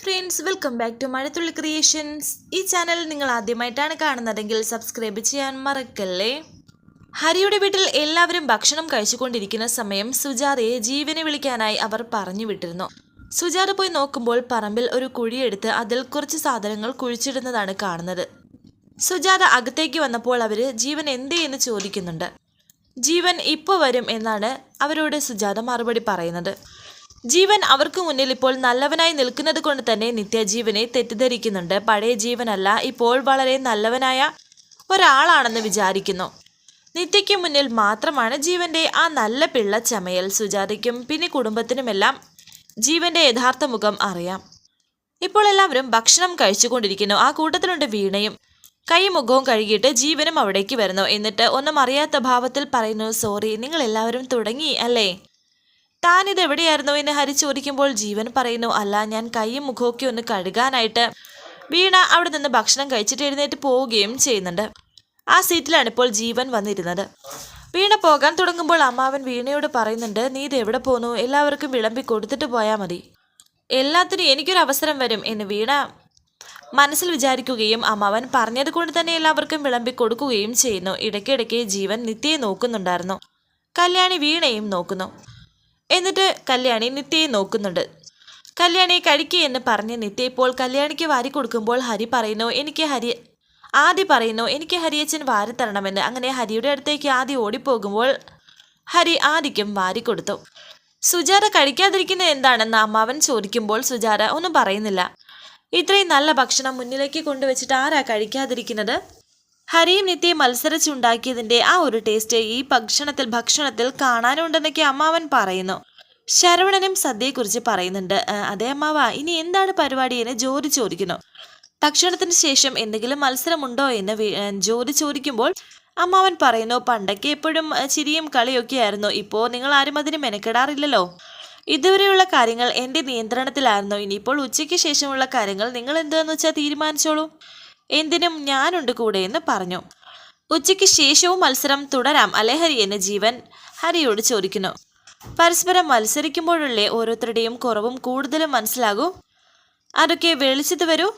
Friends welcome back to Mazhathulli creations ഈ channel നിങ്ങൾ ആദ്യമായിട്ടാണ് കാണുന്നതെങ്കിൽ സബ്സ്ക്രൈബ് ചെയ്യാൻ മറക്കല്ലേ? ഹരിയുടെ വീട്ടിൽ എല്ലാവരും ഭക്ഷണം കഴിച്ചുകൊണ്ടിരിക്കുന്ന സമയം സുജാതയെ ജീവനെ വിളിക്കാനായി അവർ പറഞ്ഞു വിട്ടിരുന്നു. സുജാത പോയി നോക്കുമ്പോൾ പറമ്പിൽ ഒരു കുഴിയെടുത്ത് അതിൽ കുറച്ച് സാധനങ്ങൾ കുഴിച്ചിടുന്നതാണ് കാണുന്നത്. സുജാത അകത്തേക്ക് വന്നപ്പോൾ അവർ ജീവൻ എന്തേ? എന്ന് ചോദിക്കുന്നുണ്ട്. ജീവൻ ഇപ്പോൾ വരും എന്നാണ് അവരോട് സുജാത മറുപടി പറയുന്നത്. ജീവൻ അവർക്ക് മുന്നിൽ ഇപ്പോൾ നല്ലവനായി നിൽക്കുന്നത് കൊണ്ട് തന്നെ നിത്യജീവനെ തെറ്റിദ്ധരിക്കുന്നുണ്ട്. പഴയ ജീവനല്ല ഇപ്പോൾ വളരെ നല്ലവനായ ഒരാളാണെന്ന് വിചാരിക്കുന്നു. നിത്യയ്ക്ക് മുന്നിൽ മാത്രമാണ് ജീവന്റെ ആ നല്ല പിള്ള ചമയൽ സുജാതയ്ക്കും പിന്നെ കുടുംബത്തിനുമെല്ലാം ജീവന്റെ യഥാർത്ഥ മുഖം അറിയാം. ഇപ്പോൾ എല്ലാവരും ഭക്ഷണം കഴിച്ചുകൊണ്ടിരിക്കുന്നു. ആ കൂട്ടത്തിലുണ്ട് വീണയും. കൈ മുഖവും കഴുകിയിട്ട് ജീവനും അവിടേക്ക് വരുന്നു. എന്നിട്ട് ഒന്നും അറിയാത്ത ഭാവത്തിൽ പറയുന്നു സോറി നിങ്ങൾ എല്ലാവരും തുടങ്ങി അല്ലേ? താനിത് എവിടെയായിരുന്നു എന്ന് ഹരി ചോദിക്കുമ്പോൾ ജീവൻ പറയുന്നു അല്ല ഞാൻ കൈയും മുഖമൊക്കെ ഒന്ന് കഴുകാനായിട്ട് വീണ അവിടെ നിന്ന് ഭക്ഷണം കഴിച്ചിട്ട് എഴുന്നേറ്റ് പോവുകയും ചെയ്യുന്നുണ്ട്. ആ സീറ്റിലാണ് ഇപ്പോൾ ജീവൻ വന്നിരുന്നത്. വീണ പോകാൻ തുടങ്ങുമ്പോൾ അമ്മാവൻ വീണയോട് പറയുന്നുണ്ട് നീ ഇത് എവിടെ പോന്നു? എല്ലാവർക്കും വിളമ്പി കൊടുത്തിട്ട് പോയാൽ മതി. എല്ലാത്തിനും എനിക്കൊരു അവസരം വരും എന്ന് വീണ മനസ്സിൽ വിചാരിക്കുകയും അമ്മാവൻ പറഞ്ഞത് കൊണ്ട് തന്നെ എല്ലാവർക്കും വിളമ്പി കൊടുക്കുകയും ചെയ്യുന്നു. ഇടയ്ക്കിടയ്ക്ക് ജീവൻ നിത്യയെ നോക്കുന്നുണ്ടായിരുന്നു. കല്യാണി വീണയും നോക്കുന്നു. എന്നിട്ട് കല്യാണി നിത്യയെ നോക്കുന്നുണ്ട്. കല്യാണി കഴിക്കുക എന്ന് പറഞ്ഞ് നിത്യ ഇപ്പോൾ കല്യാണിക്ക് വാരി കൊടുക്കുമ്പോൾ ഹരി പറയുന്നു എനിക്ക് ഹരി ആദി പറയുന്നു എനിക്ക് ഹരിയച്ചൻ വാരി തരണമെന്ന്. അങ്ങനെ ഹരിയുടെ അടുത്തേക്ക് ആദി ഓടിപ്പോകുമ്പോൾ ഹരി ആദിക്കും വാരി കൊടുത്തു. സുജാത കഴിക്കാതിരിക്കുന്നത് എന്താണെന്ന് അമ്മാവൻ ചോദിക്കുമ്പോൾ സുജാത ഒന്നും പറയുന്നില്ല. ഇത്രയും നല്ല ഭക്ഷണം മുന്നിലേക്ക് കൊണ്ടുവച്ചിട്ട് ആരാ കഴിക്കാതിരിക്കുന്നത്? ഹരിയും നിത്യയും മത്സരിച്ചുണ്ടാക്കിയതിന്റെ ആ ഒരു ടേസ്റ്റ് ഈ ഭക്ഷണത്തിൽ ഭക്ഷണത്തിൽ കാണാനുണ്ടെന്നൊക്കെ അമ്മാവൻ പറയുന്നു. ശരവണനും സദ്യയെക്കുറിച്ച് പറയുന്നുണ്ട്. അതേ അമ്മാവ ഇനി എന്താണ് പരിപാടി എന്ന് ജോലി ചോദിക്കുന്നു. ഭക്ഷണത്തിന് ശേഷം എന്തെങ്കിലും മത്സരമുണ്ടോ എന്ന് ജോലി ചോദിക്കുമ്പോൾ അമ്മാവൻ പറയുന്നു പണ്ടൊക്കെ എപ്പോഴും ചിരിയും കളിയൊക്കെ ആയിരുന്നു ഇപ്പോൾ നിങ്ങൾ ആരും അതിന് മെനക്കെടാറില്ലല്ലോ. ഇതുവരെയുള്ള കാര്യങ്ങൾ എന്റെ നിയന്ത്രണത്തിലായിരുന്നു. ഇനിയിപ്പോൾ ഉച്ചയ്ക്ക് ശേഷമുള്ള കാര്യങ്ങൾ നിങ്ങൾ എന്താന്ന് വെച്ചാൽ തീരുമാനിച്ചോളൂ. എന്തിനും ഞാനുണ്ട് കൂടെ എന്ന് പറഞ്ഞു. ഉച്ചയ്ക്ക് ശേഷവും മത്സരം തുടരാം. അല്ലേ ഹരി എന്ന് ജീവൻ ഹരിയോട് ചോദിക്കുന്നു. പരസ്പരം മത്സരിക്കുമ്പോഴല്ലേ ഓരോരുത്തരുടെയും കുറവും കൂടുതലും മനസ്സിലാകൂ. അതൊക്കെ വെളിച്ചത്ത് വരൂ.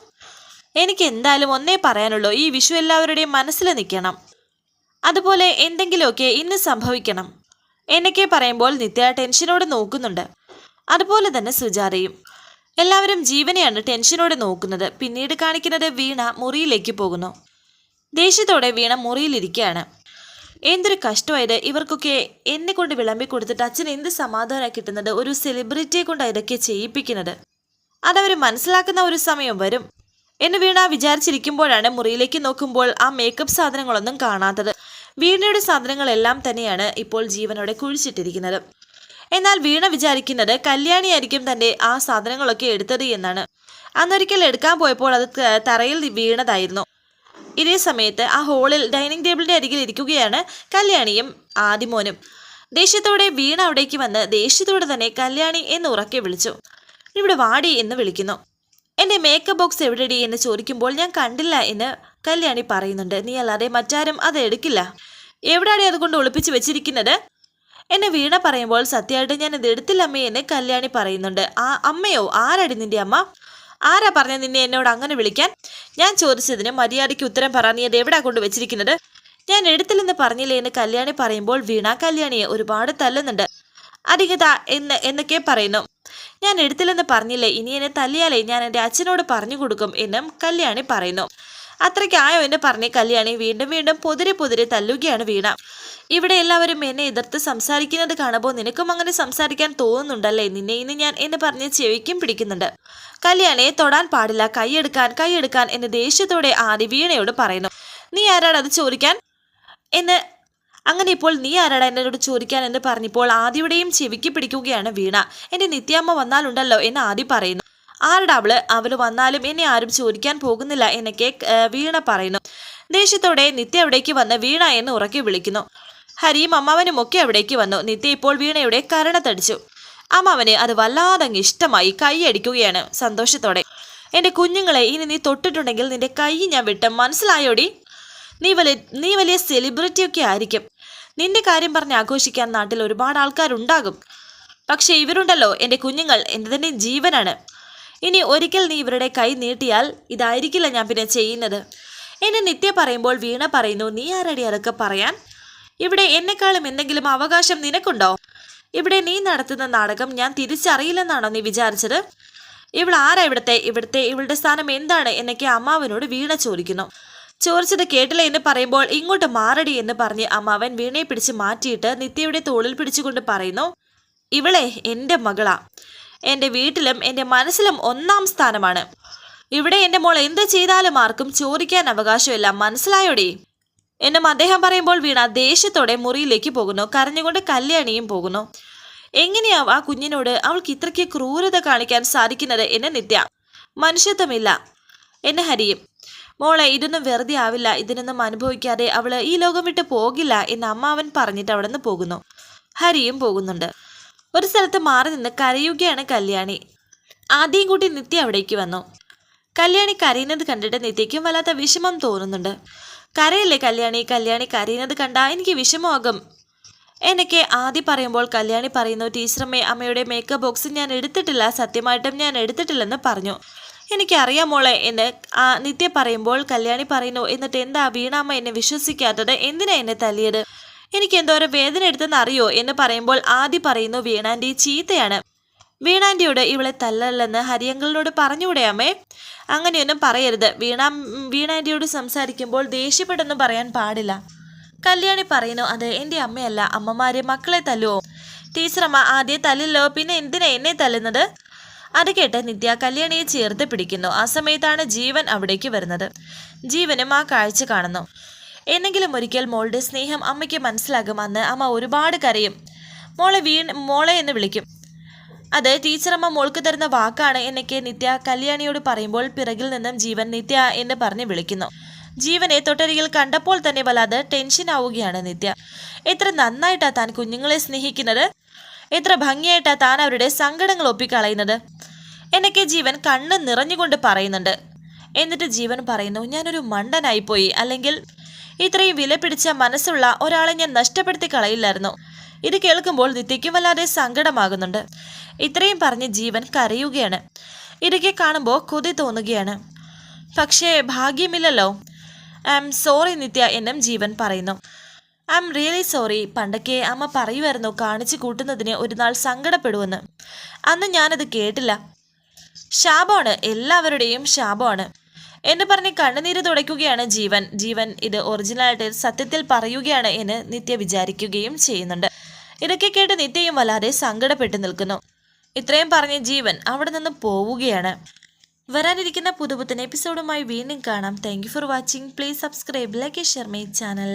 എനിക്ക് എന്തായാലും ഒന്നേ പറയാനുള്ളൂ. ഈ വിഷു എല്ലാവരുടെയും മനസ്സിൽ നിൽക്കണം. അതുപോലെ എന്തെങ്കിലുമൊക്കെ ഇന്ന് സംഭവിക്കണം. എന്നൊക്കെ പറയുമ്പോൾ നിത്യ ടെൻഷനോട് നോക്കുന്നുണ്ട്. അതുപോലെ തന്നെ സുജാതയും. എല്ലാവരും ജീവനെയാണ് ടെൻഷനോടെ നോക്കുന്നത്. പിന്നീട് കാണിക്കുന്നത് വീണ മുറിയിലേക്ക് പോകുന്നു. ദേഷ്യത്തോടെ വീണ മുറിയിലിരിക്കുകയാണ്. എന്തൊരു കഷ്ടമായത്. ഇവർക്കൊക്കെ എന്നെ കൊണ്ട് വിളമ്പി കൊടുത്തിട്ട് അച്ഛൻ എന്ത് സമാധാനം കിട്ടുന്നത്? ഒരു സെലിബ്രിറ്റിയെ കൊണ്ട് ഇതൊക്കെ ചെയ്യിപ്പിക്കുന്നത്. അതവർ മനസ്സിലാക്കുന്ന ഒരു സമയം വരും. എന്ന് വീണ വിചാരിച്ചിരിക്കുമ്പോഴാണ് മുറിയിലേക്ക് നോക്കുമ്പോൾ ആ മേക്കപ്പ് സാധനങ്ങളൊന്നും കാണാത്തത്. വീണയുടെ സാധനങ്ങളെല്ലാം തന്നെയാണ് ഇപ്പോൾ ജീവനോടെ കുഴിച്ചിട്ടിരിക്കുന്നത്. എന്നാൽ വീണ വിചാരിക്കുന്നത് കല്യാണിയായിരിക്കും തന്റെ ആ സാധനങ്ങളൊക്കെ എടുത്തത് എന്നാണ്. അന്നൊരിക്കൽ എടുക്കാൻ പോയപ്പോൾ അത് തറയിൽ വീണതായിരുന്നു. ഇതേ സമയത്ത് ആ ഹോളിൽ ഡൈനിങ് ടേബിളിന്റെ അരികിൽ ഇരിക്കുകയാണ് കല്യാണിയും ആദിമോനും. ദേഷ്യത്തോടെ വീണ അവിടേക്ക് വന്ന് ദേഷ്യത്തോടെ തന്നെ കല്യാണി എന്ന് ഉറക്കെ വിളിച്ചു. ഇവിടെ വാടി എന്ന് വിളിക്കുന്നു. എന്റെ മേക്കപ്പ് ബോക്സ് എവിടെടി? എന്ന് ചോദിക്കുമ്പോൾ ഞാൻ കണ്ടില്ല എന്ന് കല്യാണി പറയുന്നുണ്ട്. നീ അല്ലാതെ മറ്റാരും അത് എടുക്കില്ല. എവിടെയാണ് അതുകൊണ്ട് ഒളിപ്പിച്ച് വെച്ചിരിക്കുന്നത്? എന്നെ വീണ പറയുമ്പോൾ സത്യമായിട്ട് ഞാൻ ഇത് എടുത്തില്ല അമ്മയെ എന്ന് കല്യാണി പറയുന്നുണ്ട്. ആ അമ്മയോ ആരടി നിന്റെ അമ്മ? ആരാ പറഞ്ഞ നിന്നെ എന്നോട് അങ്ങനെ വിളിക്കാൻ? ഞാൻ ചോദിച്ചതിന് മര്യാദയ്ക്ക് ഉത്തരം പറ നീ അത് എവിടാ കൊണ്ട് വെച്ചിരിക്കുന്നത്? ഞാൻ എടുത്തില്ലെന്ന് പറഞ്ഞില്ലേ എന്ന് കല്യാണി പറയുമ്പോൾ വീണ കല്യാണിയെ ഒരുപാട് തല്ലുന്നുണ്ട്. അധികത എന്ന് എന്നൊക്കെ പറയുന്നു. ഞാൻ എടുത്തില്ലെന്ന് പറഞ്ഞില്ലേ ഇനി എന്നെ തല്ലിയാലേ ഞാൻ എന്റെ അച്ഛനോട് പറഞ്ഞു കൊടുക്കും എന്നും കല്യാണി പറയുന്നു. അത്രയ്ക്കായോ എന്ന് പറഞ്ഞ് കല്യാണി വീണ്ടും വീണ്ടും പൊതിരെ പൊതിരെ തല്ലുകയാണ് വീണ. ഇവിടെ എല്ലാവരും എന്നെ എതിർത്ത് സംസാരിക്കുന്നത് കാണുമ്പോൾ നിനക്കും അങ്ങനെ സംസാരിക്കാൻ തോന്നുന്നുണ്ടല്ലേ? നിന്നെ ഇന്ന് ഞാൻ എന്ന് പറഞ്ഞ് ചെവിക്കും പിടിക്കുന്നുണ്ട്. കല്യാണെ തൊടാൻ പാടില്ല. കൈയെടുക്കാൻ കൈയെടുക്കാൻ എന്ന് ദേഷ്യത്തോടെ ആദി വീണയോട് പറയുന്നു. നീ ആരാണ് അത് ചോദിക്കാൻ? എന്ന് അങ്ങനെ ഇപ്പോൾ നീ ആരാടാ എന്നോട് ചോദിക്കാൻ? എന്ന് പറഞ്ഞപ്പോൾ ആദിയുടെയും ചെവിക്ക് പിടിക്കുകയാണ് വീണ. എന്റെ നിത്യാമ്മ വന്നാലുണ്ടല്ലോ എന്ന് ആദി പറയുന്നു. ആരുടെ അവൾ? അവൾ വന്നാലും എന്നെ ആരും ചോദിക്കാൻ പോകുന്നില്ല എന്നൊക്കെ വീണ പറയുന്നു. ദേഷ്യത്തോടെ നിത്യ അവിടേക്ക് വന്ന് വീണ എന്ന് ഉറക്കി വിളിക്കുന്നു. ഹരിയും അമ്മാവനും ഒക്കെ അവിടേക്ക് വന്നു. നിത്യ ഇപ്പോൾ വീണയുടെ കരണത്തടിച്ചു അമ്മാവന് അത് വല്ലാതങ്ങ് ഇഷ്ടമായി കൈയടിക്കുകയാണ് സന്തോഷത്തോടെ. എന്റെ കുഞ്ഞുങ്ങളെ ഇനി നീ തൊട്ടിട്ടുണ്ടെങ്കിൽ നിന്റെ കൈ ഞാൻ വിട്ട മനസ്സിലായോടി? നീ വലിയ നീ വലിയ സെലിബ്രിറ്റി ഒക്കെ ആയിരിക്കും. നിന്റെ കാര്യം പറഞ്ഞ് ആഘോഷിക്കാൻ നാട്ടിൽ ഒരുപാട് ആൾക്കാരുണ്ടാകും. പക്ഷേ ഇവരുണ്ടല്ലോ എന്റെ കുഞ്ഞുങ്ങൾ എന്റെ തന്നെ ജീവനാണ്. ഇനി ഒരിക്കൽ നീ ഇവരുടെ കൈ നീട്ടിയാൽ ഇതായിരിക്കില്ല ഞാൻ പിന്നെ ചെയ്യുന്നത് എന്നെ നിത്യ പറയുമ്പോൾ വീണ പറയുന്നു നീ ആരടി അതൊക്കെ പറയാൻ? ഇവിടെ എന്നെക്കാളും എന്തെങ്കിലും അവകാശം നിനക്കുണ്ടോ? ഇവിടെ നീ നടത്തുന്ന നാടകം ഞാൻ തിരിച്ചറിയില്ലെന്നാണോ നീ വിചാരിച്ചത്? ഇവൾ ആരാ ഇവിടുത്തെ? ഇവിടുത്തെ ഇവളുടെ സ്ഥാനം എന്താണ്? എന്നൊക്കെ അമ്മാവനോട് വീണ ചോദിക്കുന്നു. ചോദിച്ചത് കേട്ടില്ല എന്ന് പറയുമ്പോൾ ഇങ്ങോട്ട് മാറടി എന്ന് പറഞ്ഞ് അമ്മാവൻ വീണയെ പിടിച്ച് മാറ്റിയിട്ട് നിത്യയുടെ തോളിൽ പിടിച്ചുകൊണ്ട് പറയുന്നു ഇവളെ എന്റെ മകളാ. എന്റെ വീട്ടിലും എന്റെ മനസ്സിലും ഒന്നാം സ്ഥാനമാണ്. ഇവിടെ എന്റെ മോൾ എന്ത് ചെയ്താലും ആർക്കും ചോദിക്കാൻ അവകാശമില്ല. മനസ്സിലായോടി? എന്നും അദ്ദേഹം പറയുമ്പോൾ വീണ ദേഷ്യത്തോടെ മുറിയിലേക്ക് പോകുന്നു. കരഞ്ഞുകൊണ്ട് കല്യാണിയും പോകുന്നു. എങ്ങനെയാ ആ കുഞ്ഞിനോട് അവൾക്ക് ഇത്രയ്ക്ക് ക്രൂരത കാണിക്കാൻ സാധിക്കുന്നത് എന്ന് നിത്യ. മനുഷ്യത്വമില്ല. എന്നെ ഹരിയും. മോളെ ഇതൊന്നും വെറുതെ ആവില്ല. ഇതിനൊന്നും അനുഭവിക്കാതെ അവൾ ഈ ലോകം വിട്ട് പോകില്ല എന്ന് അമ്മാവൻ പറഞ്ഞിട്ട് അവിടെ നിന്ന് പോകുന്നു. ഹരിയും പോകുന്നുണ്ട്. ഒരു സ്ഥലത്ത് മാറി നിന്ന് കരയുകയാണ് കല്യാണി. ആദ്യം കൂട്ടി നിത്യ അവിടേക്ക് വന്നു. കല്യാണി കരയുന്നത് കണ്ടിട്ട് നിത്യയ്ക്കും വല്ലാത്ത വിഷമം തോന്നുന്നുണ്ട്. കരയല്ലേ കല്യാണി? കല്യാണി കരയുന്നത് കണ്ടാ എനിക്ക് വിഷമമാകും. എനിക്ക് ആദ്യം പറയുമ്പോൾ കല്യാണി പറയുന്നു ടീച്ചറമ്മേ അമ്മയുടെ മേക്കപ്പ് ബോക്സ് ഞാൻ എടുത്തിട്ടില്ല. സത്യമായിട്ടും ഞാൻ എടുത്തിട്ടില്ലെന്ന് പറഞ്ഞു. എനിക്കറിയാം മോളെ എന്ന് ആ നിത്യ പറയുമ്പോൾ കല്യാണി പറയുന്നു എന്നിട്ട് എന്താ വീണാമ്മ എന്നെ വിശ്വസിക്കാത്തത്? എന്തിനാ എന്നെ തല്ലിയത്? എനിക്ക് എന്തോരം വേദന എടുത്തെന്ന് അറിയോ? എന്ന് പറയുമ്പോൾ ആദ്യം പറയുന്നു വീണാന്റെ ചീത്തയാണ്. വീണാന്റിയോട് ഇവളെ തല്ലല്ലെന്ന് ഹരിയങ്കളിനോട് പറഞ്ഞുകൂടെ അമ്മേ? അങ്ങനെയൊന്നും പറയരുത്. വീണ വീണാന്റിയോട് സംസാരിക്കുമ്പോൾ ദേഷ്യപ്പെട്ടെന്ന് പറയാൻ പാടില്ല. കല്യാണി പറയുന്നു അത് എന്റെ അമ്മയല്ല. അമ്മമാരെ മക്കളെ തല്ലുവോ? ടീച്ചറമ്മ ആദ്യം തല്ലില്ലോ. പിന്നെ എന്തിനാ എന്നെ തല്ലുന്നത്? അത് കേട്ട് നിത്യ കല്യാണിയെ ചേർത്ത് പിടിക്കുന്നു. ആ സമയത്താണ് ജീവൻ അവിടേക്ക് വരുന്നത്. ജീവനും ആ കാഴ്ച കാണുന്നു. എന്നെങ്കിലും ഒരിക്കൽ മോളുടെ സ്നേഹം അമ്മയ്ക്ക് മനസ്സിലാകും. അന്ന് അമ്മ ഒരുപാട് കരയും. മോളെ വീൺ മോളെ എന്ന് വിളിക്കും. അത് ടീച്ചറമ്മ മോൾക്ക് തരുന്ന വാക്കാണ് എന്നൊക്കെ നിത്യ കല്യാണിയോട് പറയുമ്പോൾ പിറകിൽ നിന്നും ജീവൻ നിത്യ എന്ന് പറഞ്ഞ് വിളിക്കുന്നു. ജീവനെ തൊട്ടരികിൽ കണ്ടപ്പോൾ തന്നെ വല്ലാതെ ടെൻഷൻ ആവുകയാണ് നിത്യ. എത്ര നന്നായിട്ടാ താൻ കുഞ്ഞുങ്ങളെ സ്നേഹിക്കുന്നത്. എത്ര ഭംഗിയായിട്ടാ താൻ അവരുടെ സങ്കടങ്ങൾ ഒപ്പിക്കളയുന്നത്. എന്നൊക്കെ ജീവൻ കണ്ണ് നിറഞ്ഞുകൊണ്ട് പറയുന്നുണ്ട്. എന്നിട്ട് ജീവൻ പറയുന്നു ഞാനൊരു മണ്ടനായിപ്പോയി. അല്ലെങ്കിൽ ഇത്രയും വില പിടിച്ച മനസ്സുള്ള ഒരാളെ ഞാൻ നഷ്ടപ്പെടുത്തി കളയില്ലായിരുന്നു. ഇത് കേൾക്കുമ്പോൾ നിത്യയ്ക്കും വല്ലാതെ സങ്കടമാകുന്നുണ്ട്. ഇത്രയും പറഞ്ഞ് ജീവൻ കരയുകയാണ്. ഇതൊക്കെ കാണുമ്പോൾ കൊതി തോന്നുകയാണ്. പക്ഷേ ഭാഗ്യമില്ലല്ലോ. ഐ എം സോറി നിത്യ എന്നും ജീവൻ പറയുന്നു. ഐ എം റിയലി സോറി പണ്ടൊക്കെ അമ്മ പറയുമായിരുന്നു കാണിച്ചു കൂട്ടുന്നതിന് ഒരു നാൾ സങ്കടപ്പെടുമെന്ന്. അന്ന് ഞാനത് കേട്ടില്ല. ശാപമാണ് എല്ലാവരുടെയും ശാപമാണ് എന്ന് പറഞ്ഞ് കണ്ണുനീര് തുടയ്ക്കുകയാണ് ജീവൻ. ജീവൻ ഇത് ഒറിജിനലായിട്ട് സത്യത്തിൽ പറയുകയാണ് എന്ന് നിത്യ വിചാരിക്കുകയും ചെയ്യുന്നുണ്ട്. ഇതൊക്കെ കേട്ട് നിത്യയും വല്ലാതെ സങ്കടപ്പെട്ടു നിൽക്കുന്നു. ഇത്രയും പറഞ്ഞ് ജീവൻ അവിടെ നിന്ന് പോവുകയാണ്. വരാനിരിക്കുന്ന പുതുപുത്തൻ എപ്പിസോഡുമായി വീണ്ടും കാണാം. Thank for watching please subscribe like share my channel